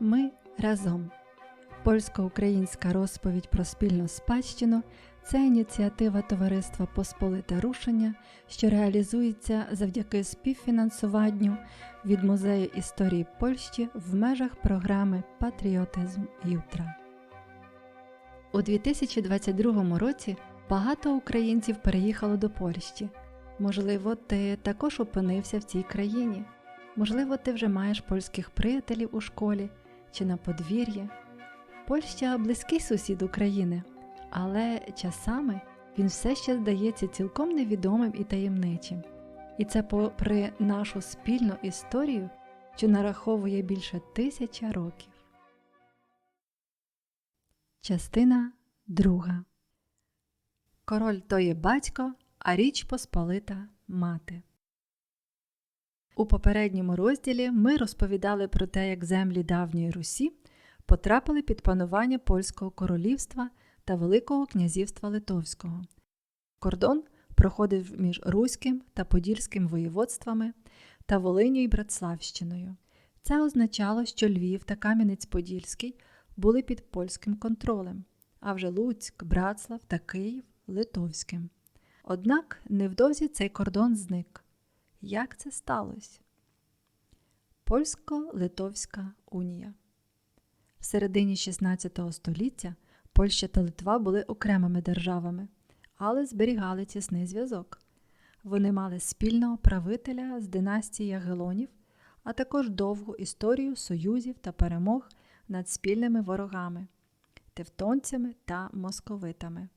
Ми разом. Польсько-українська розповідь про спільну спадщину це ініціатива Товариства Посполите Рушення, що реалізується завдяки співфінансуванню від Музею історії Польщі в межах програми Патріотизм Ютра. У 2022 році багато українців переїхало до Польщі. Можливо, ти також опинився в цій країні. Можливо, ти вже маєш польських приятелів у школі чи на подвір'ї. Польща близький сусід України, але часами він все ще здається цілком невідомим і таємничим. І це попри нашу спільну історію, що нараховує більше тисяча років. Частина друга Король то є батько, а річ Посполита мати. У попередньому розділі ми розповідали про те, як землі давньої Русі потрапили під панування Польського королівства та Великого князівства Литовського. Кордон проходив між Руським та Подільським воєводствами та Волиню і Братславщиною. Це означало, що Львів та Кам'янець-Подільський були під польським контролем, а вже Луцьк, Братслав та Київ Литовським. Однак невдовзі цей кордон зник. Як це сталося? Польсько-Литовська унія. В середині 16 століття Польща та Литва були окремими державами, але зберігали тісний зв'язок. Вони мали спільного правителя з династії Ягелонів, а також довгу історію союзів та перемог над спільними ворогами тевтонцями та московитами.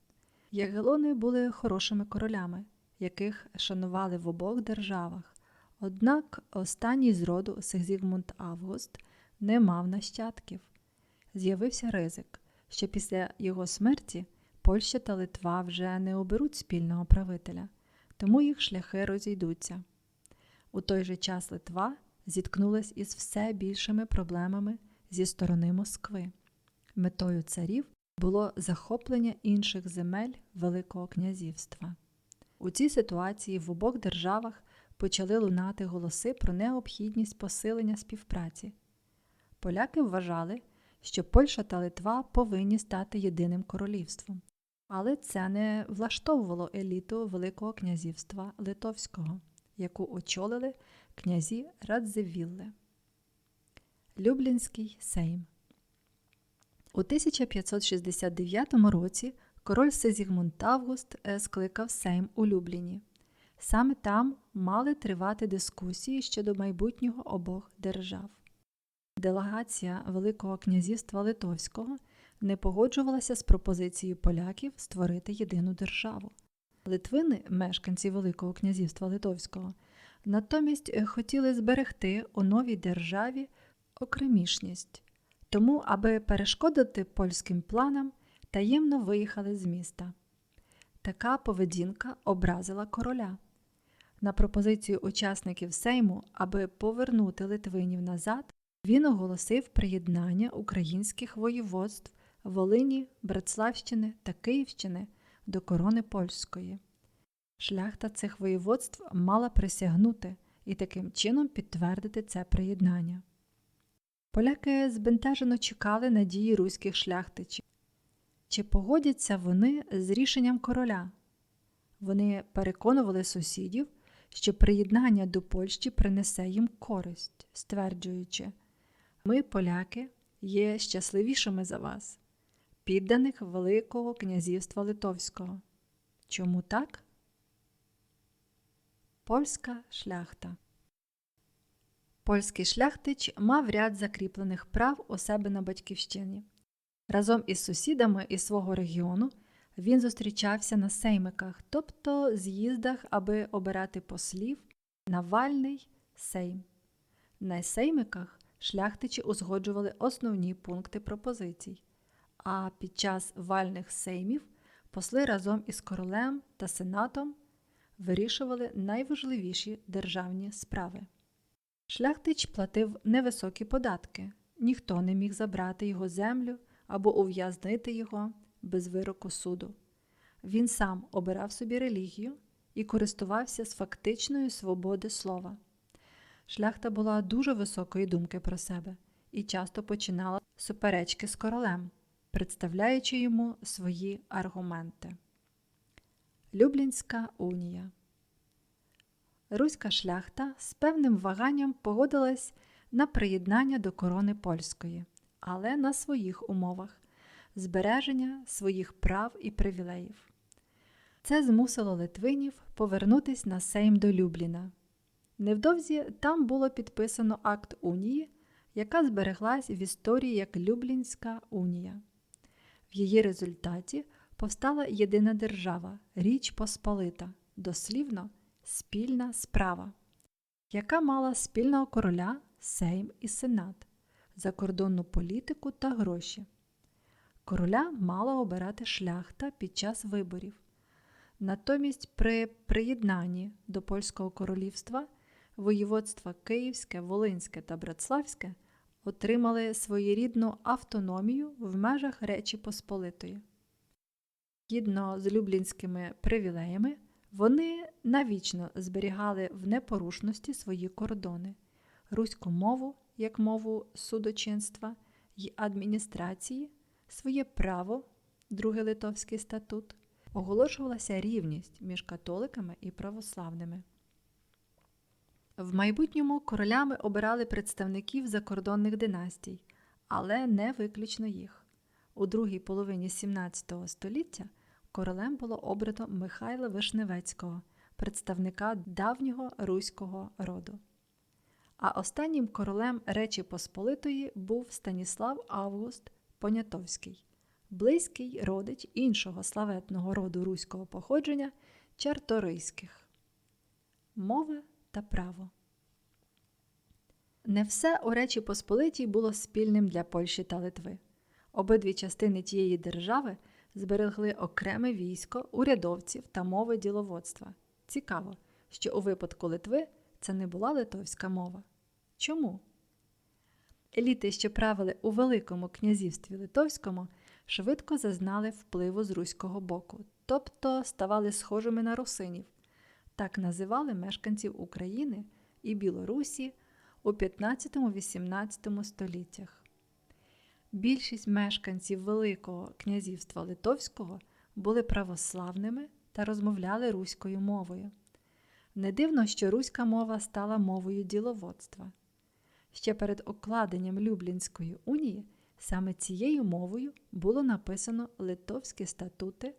Ягелони були хорошими королями, яких шанували в обох державах. Однак останній з роду Сигзігмунд Август не мав нащадків. З'явився ризик, що після його смерті Польща та Литва вже не оберуть спільного правителя, тому їх шляхи розійдуться. У той же час Литва зіткнулась із все більшими проблемами зі сторони Москви. Метою царів було захоплення інших земель Великого князівства. У цій ситуації в обох державах почали лунати голоси про необхідність посилення співпраці. Поляки вважали, що Польща та Литва повинні стати єдиним королівством, але це не влаштовувало еліту Великого князівства Литовського, яку очолили князі Радзивілли. Люблінський Сейм у 1569 році король Сезігмунд Август скликав Сейм у Любліні. Саме там мали тривати дискусії щодо майбутнього обох держав. Делегація Великого князівства Литовського не погоджувалася з пропозицією поляків створити єдину державу. Литвини, мешканці Великого князівства Литовського, натомість хотіли зберегти у новій державі окремішність, тому, аби перешкодити польським планам, таємно виїхали з міста. Така поведінка образила короля. На пропозицію учасників Сейму, аби повернути Литвинів назад, він оголосив приєднання українських воєводств Волині, Братславщини та Київщини до корони польської. Шляхта цих воєводств мала присягнути і таким чином підтвердити це приєднання. Поляки збентежено чекали надії руських шляхтичів. Чи погодяться вони з рішенням короля? Вони переконували сусідів, що приєднання до Польщі принесе їм користь, стверджуючи, ми, поляки, є щасливішими за вас, підданих Великого князівства Литовського. Чому так? Польська шляхта Польський шляхтич мав ряд закріплених прав у себе на батьківщині. Разом із сусідами із свого регіону він зустрічався на сеймиках, тобто з'їздах, аби обирати послів на вальний сейм. На сеймиках шляхтичі узгоджували основні пункти пропозицій, а під час вальних сеймів посли разом із королем та сенатом вирішували найважливіші державні справи. Шляхтич платив невисокі податки, ніхто не міг забрати його землю або ув'язнити його без вироку суду. Він сам обирав собі релігію і користувався з фактичної свободи слова. Шляхта була дуже високої думки про себе і часто починала суперечки з королем, представляючи йому свої аргументи. Люблінська унія Руська шляхта з певним ваганням погодилась на приєднання до корони польської, але на своїх умовах збереження своїх прав і привілеїв. Це змусило Литвинів повернутись на Сейм до Любліна. Невдовзі там було підписано акт унії, яка збереглась в історії як Люблінська унія. В її результаті повстала єдина держава Річ Посполита, дослівно спільна справа, яка мала спільного короля, Сейм і Сенат, закордонну політику та гроші. Короля мала обирати шляхта під час виборів. Натомість при приєднанні до Польського королівства воєводства Київське, Волинське та Братславське отримали своєрідну автономію в межах Речі Посполитої. Згідно з люблінськими привілеями, вони навічно зберігали в непорушності свої кордони, руську мову як мову судочинства й адміністрації, своє право, другий Литовський статут, оголошувалася рівність між католиками і православними. В майбутньому королями обирали представників закордонних династій, але не виключно їх. У другій половині XVII століття королем було обрано Михайла Вишневецького, представника давнього руського роду. А останнім королем Речі Посполитої був Станіслав Август Понятовський, близький родич іншого славетного роду руського походження Чарторийських. Мова та право. Не все у Речі Посполитій було спільним для Польщі та Литви. Обидві частини тієї держави зберегли окреме військо, урядовців та мови діловодства. Цікаво, що у випадку Литви це не була литовська мова. Чому? Еліти, що правили у Великому князівстві Литовському, швидко зазнали впливу з руського боку, тобто ставали схожими на русинів. Так називали мешканців України і Білорусі у 15-18 століттях. Більшість мешканців Великого князівства Литовського були православними та розмовляли руською мовою. Не дивно, що руська мова стала мовою діловодства. Ще перед окладенням Люблінської унії саме цією мовою було написано литовські статути,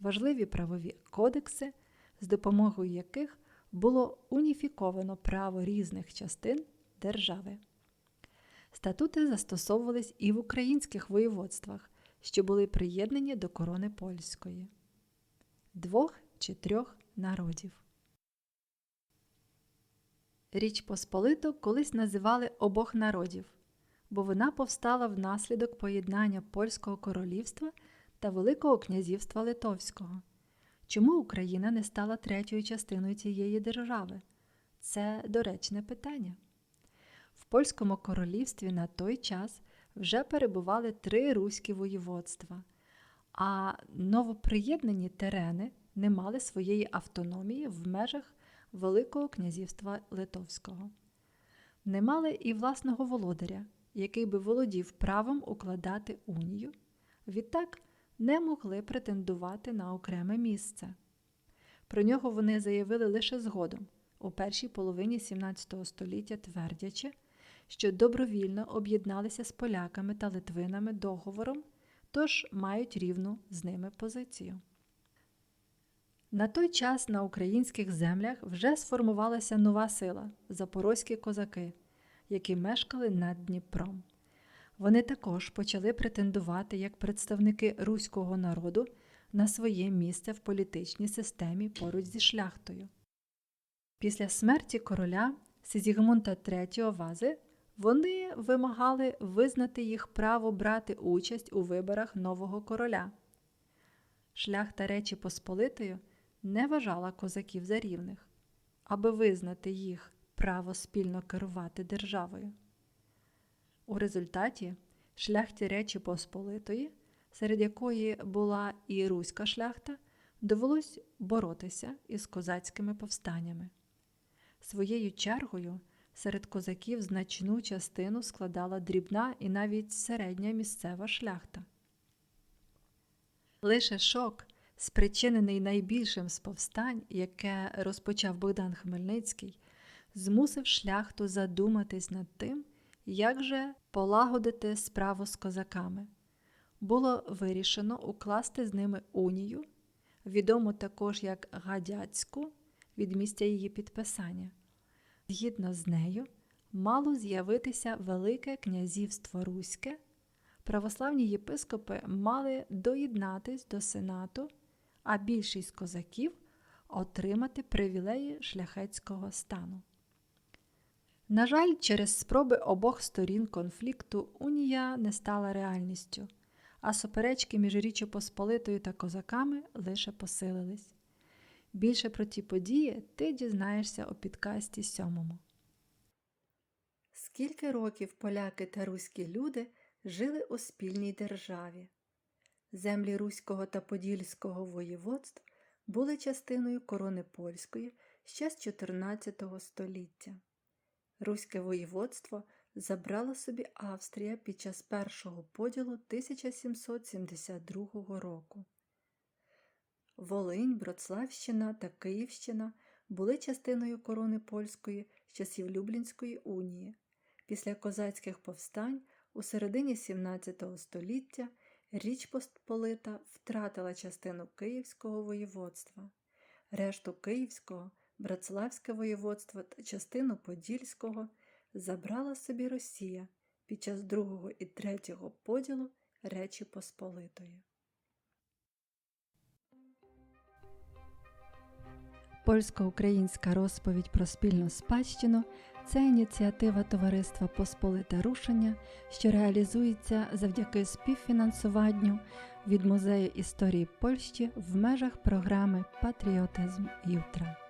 важливі правові кодекси, з допомогою яких було уніфіковано право різних частин держави. Статути застосовувались і в українських воєводствах, що були приєднані до корони польської двох чи трьох народів. Річ Посполиту колись називали обох народів, бо вона повстала внаслідок поєднання Польського королівства та Великого князівства Литовського. Чому Україна не стала третьою частиною цієї держави? Це доречне питання. В Польському королівстві на той час вже перебували три руські воєводства, а новоприєднані терени не мали своєї автономії в межах Великого князівства Литовського. Не мали і власного володаря, який би володів правом укладати унію, відтак не могли претендувати на окреме місце. Про нього вони заявили лише згодом, у першій половині XVII століття твердячи, що добровільно об'єдналися з поляками та литвинами договором, тож мають рівну з ними позицію. На той час на українських землях вже сформувалася нова сила запорозькі козаки, які мешкали над Дніпром. Вони також почали претендувати як представники руського народу на своє місце в політичній системі поруч зі шляхтою. Після смерті короля Сизігмунта III Вази вони вимагали визнати їх право брати участь у виборах нового короля. Шляхта Речі Посполитою не вважала козаків за рівних, аби визнати їх право спільно керувати державою. У результаті шляхті Речі Посполитої, серед якої була і руська шляхта, довелось боротися із козацькими повстаннями. Своєю чергою серед козаків значну частину складала дрібна і навіть середня місцева шляхта. Лише шок, спричинений найбільшим з повстань, яке розпочав Богдан Хмельницький, змусив шляхту задуматись над тим, як же полагодити справу з козаками. Було вирішено укласти з ними унію, відому також як Гадяцьку від місця її підписання. Згідно з нею, мало з'явитися Велике князівство Руське, православні єпископи мали доєднатись до Сенату, а більшість козаків отримати привілеї шляхетського стану. На жаль, через спроби обох сторін конфлікту унія не стала реальністю, а суперечки між Річчю Посполитою та козаками лише посилились. Більше про ті події ти дізнаєшся у підкасті сьомому. Скільки років поляки та руські люди жили у спільній державі? Землі Руського та Подільського воєводств були частиною корони польської ще з 14 століття. Руське воєводство забрала собі Австрія під час першого поділу 1772 року. Волинь, Броцлавщина та Київщина були частиною корони польської з часів Люблінської унії. Після козацьких повстань у середині 17 століття Річ Посполита втратила частину Київського воєводства, решту Київського, Братславське воєводство та частину Подільського забрала собі Росія під час другого і третього поділу Речі Посполитої. Польсько-українська розповідь про спільну спадщину це ініціатива Товариства Посполите Рушення, що реалізується завдяки співфінансуванню від Музею історії Польщі в межах програми Патріотизм Ютра.